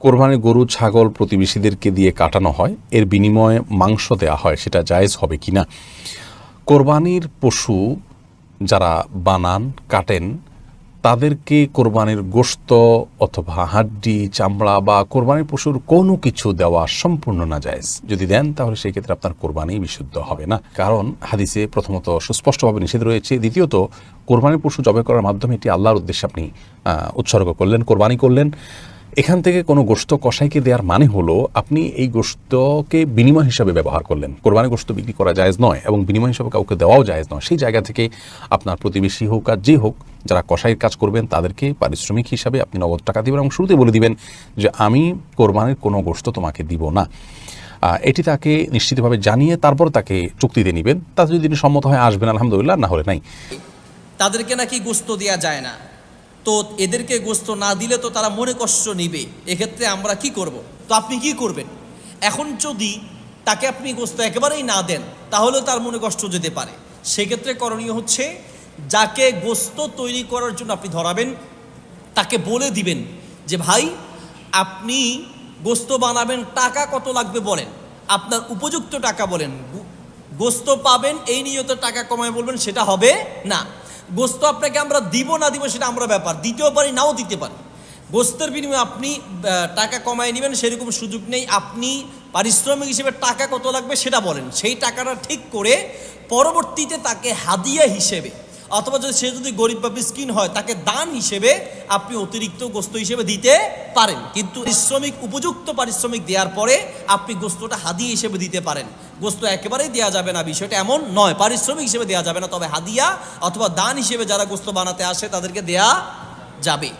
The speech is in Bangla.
কোরবানির গরু, ছাগল প্রতিবেশীদেরকে দিয়ে কাটানো হয়। এর বিনিময়ে মাংস দেওয়া হয়, সেটা জায়েজ হবে কি না কোরবানির পশু যারা বানান, কাটেন, তাদেরকে কোরবানির গোশত অথবা হাড্ডি, চামড়া বা কোরবানির পশুর কোনো কিছু দেওয়া সম্পূর্ণ না জায়েজ। যদি দেন, তাহলে সেই ক্ষেত্রে আপনার কোরবানি বিশুদ্ধ হবে না। কারণ হাদিসে প্রথমত সুস্পষ্টভাবে নিষেধ রয়েছে। দ্বিতীয়ত, কোরবানির পশু জবে করার মাধ্যমে এটি আল্লাহর উদ্দেশ্যে আপনি উৎসর্গ করলেন, কোরবানি করলেন। এখান থেকে কোনো গোস্ত কষাইকে দেওয়ার মানে হলো আপনি এই গোস্তকে বিনিময় হিসাবে ব্যবহার করলেন। কোরবানি গোস্ত বিক্রি করা জায়েজ নয় এবং বিনিময় হিসাবে কাউকে দেওয়াও জায়েজ নয়। সেই জায়গা থেকে আপনার প্রতিবেশী হোক আর যে হোক, যারা কষাইয়ের কাজ করবেন, তাদেরকে পারিশ্রমিক হিসাবে আপনি নগদ টাকা দেবেন এবং শুরুতে বলে দিবেন যে, আমি কোরবানির কোনো গোস্ত তোমাকে দিব না। এটি তাকে নিশ্চিতভাবে জানিয়ে তারপর তাকে চুক্তিতে নেবেন। তাতে যদি সম্মত হয় আসবেন, আলহামদুলিল্লাহ, না হলে নাই। তাদেরকে নাকি গোস্ত দেওয়া যায় না। তো এদেরকে গোস্ত না দিলে তো তারা মনে কষ্ট নিবে। এক্ষেত্রে আমরা কি করব। তো আপনি কি করবেন? এখন যদি তাকে আপনি গোস্ত একেবারেই না দেন তাহলেও তার মনে কষ্ট যেতে পারে। সেক্ষেত্রে করণীয় হচ্ছে, যাকে গোস্ত তৈরি করার জন্য আপনি ধরাবেন, তাকে বলে দিবেন যে, ভাই, আপনি গোস্ত বানাবেন, টাকা কত লাগবে বলেন। আপনার উপযুক্ত টাকা বলেন। গোস্ত পাবেন, এই নিয়ত টাকা কমায় বলবেন, সেটা হবে না। গোস্ত আপনাকে আমরা দিব না দিব সেটা আমরা ব্যাপার। দিতেও পারি, নাও দিতে পারি। গোস্তের বিনিময়ে আপনি টাকা কমায় নেবেন, সেরকম সুযোগ নেই। আপনি পারিশ্রমিক হিসেবে টাকা কত লাগবে সেটা বলেন। সেই টাকাটা ঠিক করে পরবর্তীতে তাকে হাদিয়া হিসেবে অথবা যদি সে যদি গরিব বা মিসকিন হয়, তাকে দান হিসেবে আপনি অতিরিক্ত গোস্ত হিসেবে দিতে পারেন। কিন্তু পারিশ্রমিক, উপযুক্ত পারিশ্রমিক দেওয়ার পরে আপনি গোস্তটা হাদিয়া হিসেবে দিতে পারেন। গোস্ত একেবারেই দেওয়া যাবে না, বিষয়টা এমন নয়। পারিশ্রমিক হিসেবে দেওয়া যাবে না, তবে হাদিয়া অথবা দান হিসেবে যারা গোস্ত বানাতে আসে, তাদেরকে দেয়া যাবে।